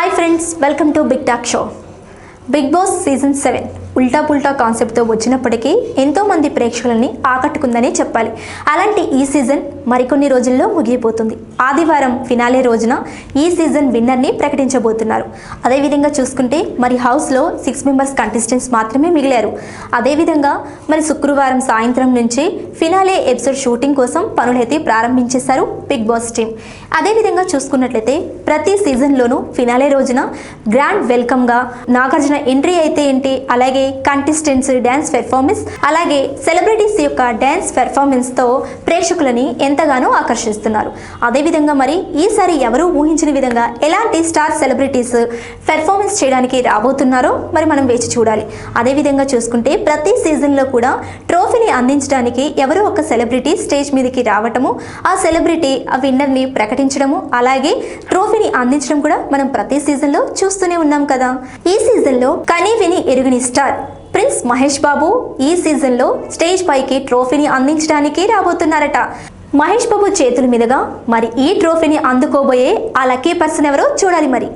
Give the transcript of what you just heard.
Hi friends, welcome to Big Talk Show. Big Boss Season 7. ఉల్టా పుల్టా కాన్సెప్ట్తో వచ్చినప్పటికీ ఎంతోమంది ప్రేక్షకులని ఆకట్టుకుందనే చెప్పాలి. అలాంటి ఈ సీజన్ మరికొన్ని రోజుల్లో ముగియబోతుంది. ఆదివారం ఫినాలే రోజున ఈ సీజన్ విన్నర్ని ప్రకటించబోతున్నారు. అదేవిధంగా చూసుకుంటే మరి హౌస్లో సిక్స్ మెంబర్స్ కంటెస్టెంట్స్ మాత్రమే మిగిలారు. అదేవిధంగా మరి శుక్రవారం సాయంత్రం నుంచి ఫినాలే ఎపిసోడ్ షూటింగ్ కోసం పనులైతే ప్రారంభించేశారు బిగ్ బాస్ టీం. అదేవిధంగా చూసుకున్నట్లయితే ప్రతి సీజన్లోనూ ఫినాలే రోజున గ్రాండ్ వెల్కమ్గా నాగార్జున ఎంట్రీ అయితే ఏంటి? అలాగే కంటెస్టెంట్స్ డ్యాన్స్ పెర్ఫార్మెన్స్ అలాగే సెలబ్రిటీస్ యొక్క డ్యాన్స్ పెర్ఫార్మెన్స్తో ప్రేక్షకులని ఎంతగానో ఆకర్షిస్తున్నారు. అదేవిధంగా మరి ఈసారి ఎవరూ ఊహించిన విధంగా ఎలాంటి స్టార్ సెలబ్రిటీస్ పెర్ఫార్మెన్స్ చేయడానికి రాబోతున్నారో మరి మనం వేచి చూడాలి. అదేవిధంగా చూసుకుంటే ప్రతి సీజన్లో కూడా ట్రోఫీని అందించడానికి ఎవరో ఒక సెలబ్రిటీ స్టేజ్ మీదకి రావటము ఆ సెలబ్రిటీ ఆ విన్నర్ని ప్రకటించడము అలాగే ట్రోఫీని అందించడం కూడా మనం ప్రతి సీజన్లో చూస్తూనే ఉన్నాం కదా. ఈ సీజన్లో కనీ విని ఎరుగని స్టార్ ప్రిన్స్ మహేష్ బాబు ఈ సీజన్లో స్టేజ్ పైకి ట్రోఫీని అందించడానికి రాబోతున్నారట. మహేష్ బాబు చేతుల మీదుగా మరి ఈ ట్రోఫీని అందుకోబోయే ఆ లక్కీ పర్సన్ ఎవరో చూడాలి మరి.